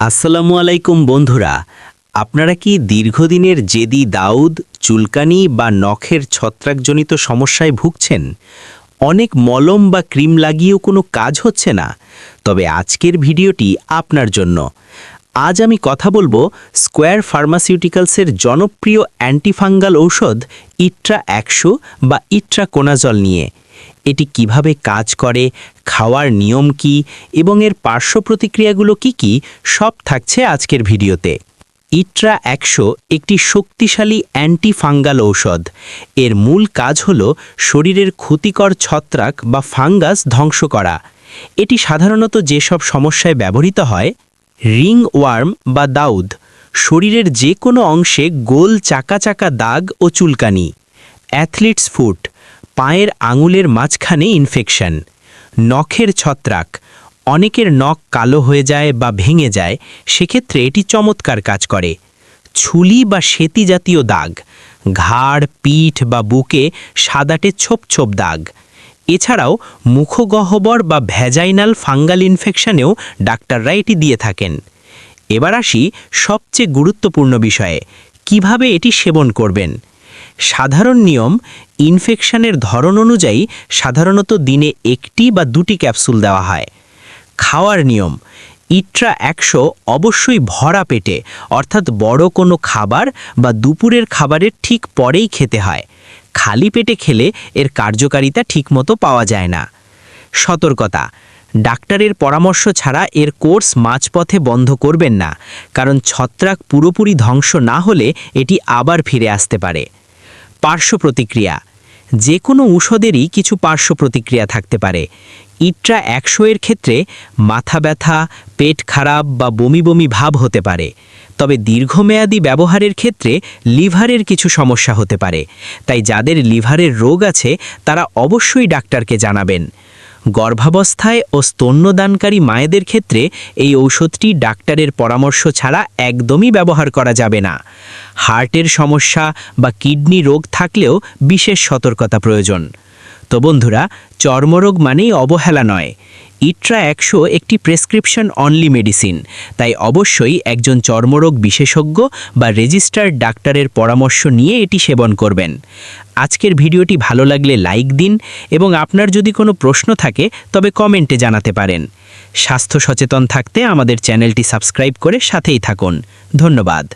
আসসালামু আলাইকুম বন্ধুরা, আপনারা কি দীর্ঘদিনের জেদি দাউদ, চুলকানি বা নখের ছত্রাকজনিত সমস্যায় ভুগছেন? অনেক মলম বা ক্রিম লাগিয়েও কোনো কাজ হচ্ছে না? তবে আজকের ভিডিওটি আপনার জন্য। আজ আমি কথা বলব স্কোয়ার ফার্মাসিউটিক্যালসের জনপ্রিয় অ্যান্টিফাঙ্গাল ঔষধ ইট্রা একশো বা ইট্রা কোনাজল নিয়ে। এটি কীভাবে কাজ করে, খাওয়ার নিয়ম কি, এবং এর পার্শ্ব প্রতিক্রিয়াগুলো কি কি, সব থাকছে আজকের ভিডিওতে। ইট্রা একশো একটি শক্তিশালী অ্যান্টিফাঙ্গাল ঔষধ। এর মূল কাজ হল শরীরের ক্ষতিকর ছত্রাক বা ফাঙ্গাস ধ্বংস করা। এটি সাধারণত যেসব সমস্যায় ব্যবহৃত হয় রিং ওয়ার্ম বা দাউদ, শরীরের যে কোনো অংশে গোল চাকা চাকা দাগ ও চুলকানি। অ্যাথলিটস ফুট পায়ের আঙুলের মাঝখানে ইনফেকশন নখের ছত্রাক। অনেকের নখ কালো হয়ে যায় বা ভেঙে যায়, সেক্ষেত্রে এটি চমৎকার কাজ করে। ছুলি বা সেতি জাতীয় দাগ। ঘাড়, পিঠ বা বুকে সাদাটে ছোপ ছোপ দাগ। এছাড়াও মুখগহ্বর বা ভ্যাজাইনাল ফাঙ্গাল ইনফেকশনেও ডাক্তাররা এটি দিয়ে থাকেন। এবার আসি সবচেয়ে গুরুত্বপূর্ণ বিষয়ে, কীভাবে এটি সেবন করবেন? সাধারণ নিয়ম ইনফেকশনের ধরন অনুযায়ী সাধারণত দিনে একটি বা দুটি ক্যাপসুল দেওয়া হয়। খাওয়ার নিয়ম, ইট্রা একশো অবশ্যই ভরা পেটে, অর্থাৎ বড় কোনো খাবার বা দুপুরের খাবারের ঠিক পরেই খেতে হয়। খালি পেটে খেলে এর কার্যকারিতা ঠিকমতো পাওয়া যায় না। সতর্কতা, ডাক্তারের পরামর্শ ছাড়া এর কোর্স মাঝপথে বন্ধ করবেন না, কারণ ছত্রাক পুরোপুরি ধ্বংস না হলে এটি আবার ফিরে আসতে পারে। পার্শ্ব প্রতিক্রিয়া যে কোনো ঔষধেরই কিছু পার্শ্ব প্রতিক্রিয়া থাকতে পারে। ইট্রা একশো এর ক্ষেত্রে মাথা ব্যথা, পেট খারাপ বা বমি বমি ভাব হতে পারে। তবে দীর্ঘমেয়াদী ব্যবহারের ক্ষেত্রে লিভারের কিছু সমস্যা হতে পারে। তাই যাদের লিভারের রোগ আছে, তারা অবশ্যই ডাক্তারকে জানাবেন। গর্ভাবস্থায় ও স্তন্যদানকারী মায়েদের ক্ষেত্রে এই ঔষধটি ডাক্তারের পরামর্শ ছাড়া একদমই ব্যবহার করা যাবে না। হার্টের সমস্যা বা কিডনি রোগ থাকলেও বিশেষ সতর্কতা প্রয়োজন। তো বন্ধুরা, চর্মরোগ মানেই অবহেলা নয়। ইট্রা একশো একটি প্রেসক্রিপশন অনলি মেডিসিন। তাই অবশ্যই একজন চর্মরোগ বিশেষজ্ঞ বা রেজিস্টার্ড ডাক্তারের পরামর্শ নিয়ে এটি সেবন করবেন। আজকের ভিডিওটি ভালো লাগলে লাইক দিন এবং আপনার যদি কোনো প্রশ্ন থাকে, তবে কমেন্টে জানাতে পারেন। স্বাস্থ্য সচেতন থাকতে আমাদের চ্যানেলটি সাবস্ক্রাইব করে সাথেই থাকুন। ধন্যবাদ।